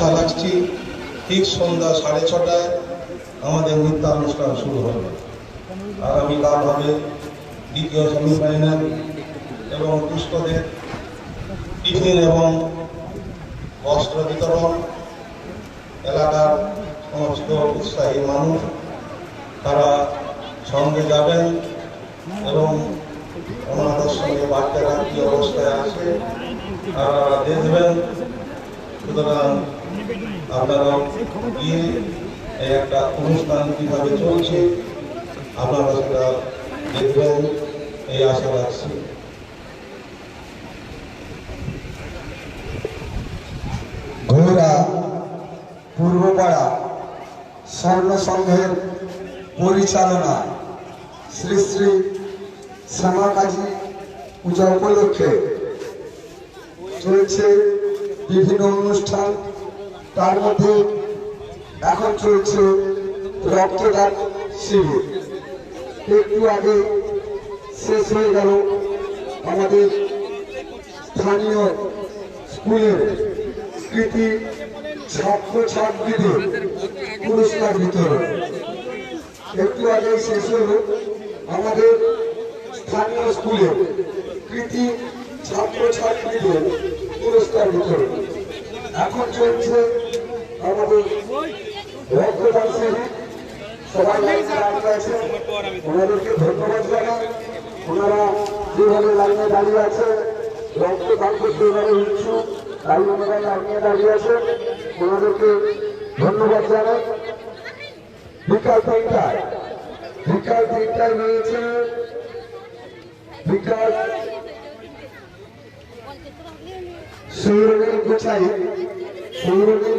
আশা রাখছি ঠিক সন্ধ্যা সাড়ে ছটায়। আমাদের নৃত্যানুষ্ঠান শুরু হবে। আগামীকাল হবে দ্বিতীয় সেমিফাইনাল এবং দুস্থদের টিফিন এবং বস্ত্র বিতরণ। এলাকার সমস্ত উৎসাহী মানুষ, তারা সঙ্গে যাবেন এবং ওনাদের সঙ্গে বাচ্চারা কি অবস্থায় আছে। তারা দেখবেন। সুতরাং আপনারা গিয়ে একটা অনুষ্ঠান কীভাবে চলছে, আপনারা সেটা দেখবেন, এই আশা রাখছি। পূর্বপাড়া স্বর্ণ সংঘের পরিচালনা শ্রী শ্রী শ্যামা কাজী পূজা উপলক্ষে চলছে বিভিন্ন অনুষ্ঠান। তার মধ্যে এখন চলছে রক্তদান শিবির। একটু আগে শেষ হয়ে গেল আমাদের স্থানীয় স্কুলের কৃতি ছাত্র ছাত্রীদের পুরস্কার বিতরণ। একটু আগে শেষ হলো আমাদের স্থানীয় স্কুলের কৃতি ছাত্র ছাত্রীদের পুরস্কার বিতরণ। এখন চলছে আমাদের রক্তদান শিবির সবাই আছে। ওনাদেরকে ধন্যবাদ জানাই। ওনারা যেভাবে লাইনে দাঁড়িয়ে আছে রক্তদান করতে এবারে ইচ্ছুক তাই ওনারা লাইনে দাঁড়িয়ে আছে। ওনাদেরকে ধন্যবাদ জানাই। বিকাল তিনটায় বিকাল তিনটায় রয়েছে। বিকাল সৌরভের গুছাই সৌরভের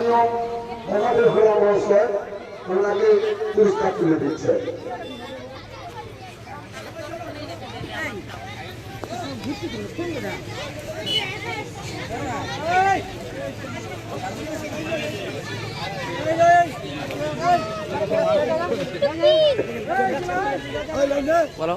মাননীয় মহাদেব হরা মহাশয় ওনাকে পুরস্কার তুলে দিচ্ছেন বলো।